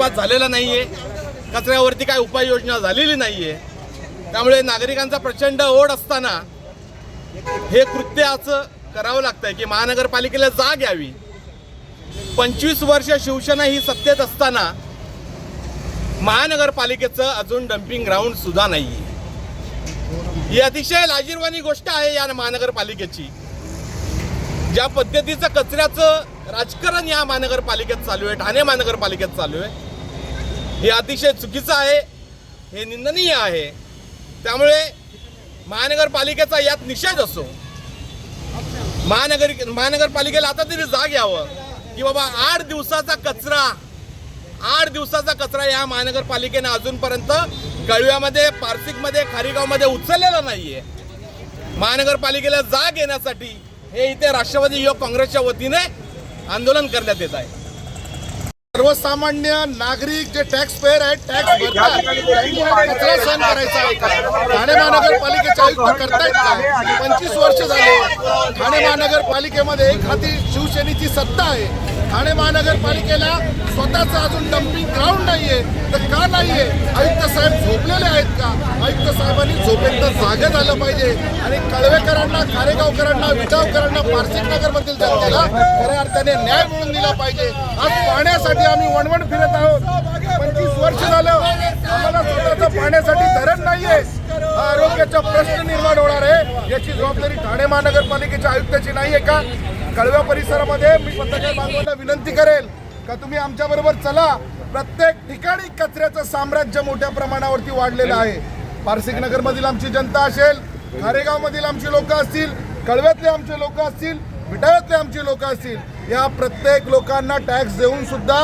अजिबात झालेला नाही आहे कचऱ्यावरती काय उपाययोजना झालेली नाही आहे त्यामुळे नागरिकांचा प्रचंड ओढ असताना हे कृत्य असं करावं लागतंय की महानगरपालिकेला जाग यावी. पंचवीस वर्ष शिवसेना ही सत्तेत असताना महानगरपालिकेचं अजून डम्पिंग ग्राउंड सुद्धा नाही आहे ही अतिशय लाजीरवाणी गोष्ट आहे या महानगरपालिकेची. ज्या पद्धतीचं कचऱ्याचं राजकारण या महानगरपालिकेत चालू आहे ठाणे महानगरपालिकेत चालू आहे हे अतिशय चुकीचं आहे. हे निंदनीय आहे. त्यामुळे महानगरपालिकेचा यात निषेध असो. महानगर महानगरपालिकेला आता तरी जाग यावं की बाबा आठ दिवसाचा कचरा आठ दिवसाचा कचरा या महानगरपालिकेनं अजूनपर्यंत कळव्यामध्ये पारसिकमध्ये खारीगावमध्ये उचललेला नाहीये. महानगरपालिकेला जाग येण्यासाठी हे इथे राष्ट्रवादी युवक काँग्रेसच्या वतीने आंदोलन करण्यात येत आहे. सर्वसामान्य नागरिक जे टॅक्स पेअर आहेत टॅक्स भरतात त्यांनी हा कचरा सहन करायचा आहे का? ठाणे महानगरपालिकेचे आयुक्त करतायत का? पंचवीस वर्ष झाले. ठाणे महानगरपालिकेमध्ये एक हाती शिवसेनेची सत्ता आहे. ठाणे महानगरपालिकेला स्वतःचं अजून डम्पिंग ग्राउंड नाहीये. तर का नाहीये? आयुक्त साहेब झोपलेले आहेत का? आयुक्त साहेबांनी झोपेत तर झालं पाहिजे. आणि कळवेकरांना खारेगावकरांना विटावकरांना पारसिक नगरमधील जनतेला खऱ्या अर्थाने न्याय मिळून दिला पाहिजे. आज पाण्यासाठी आम्ही वणवण फिरत आहोत. पंचवीस वर्ष झालं आम्हाला स्वतःचं पाण्यासाठी धरण नाहीये. हा आरोग्याचा प्रश्न निर्माण होणार आहे. याची जबाबदारी ठाणे महानगरपालिकेच्या आयुक्ताची नाहीये का? कळव्या परिसरामध्ये मी पत्रकार बांधवांना विनंती करेल का तुम्ही आमच्या बरोबर चला. प्रत्येक ठिकाणी कचऱ्याचं साम्राज्य मोठ्या प्रमाणावरती वाढलेलं आहे. पारसिक नगर मधील आमची जनता असेल खारेगाव मधील आमची लोक असतील कळव्यातले आमचे लोक असतील विटाळ्यातले आमची लोक असतील या प्रत्येक लोकांना टॅक्स देऊन सुद्धा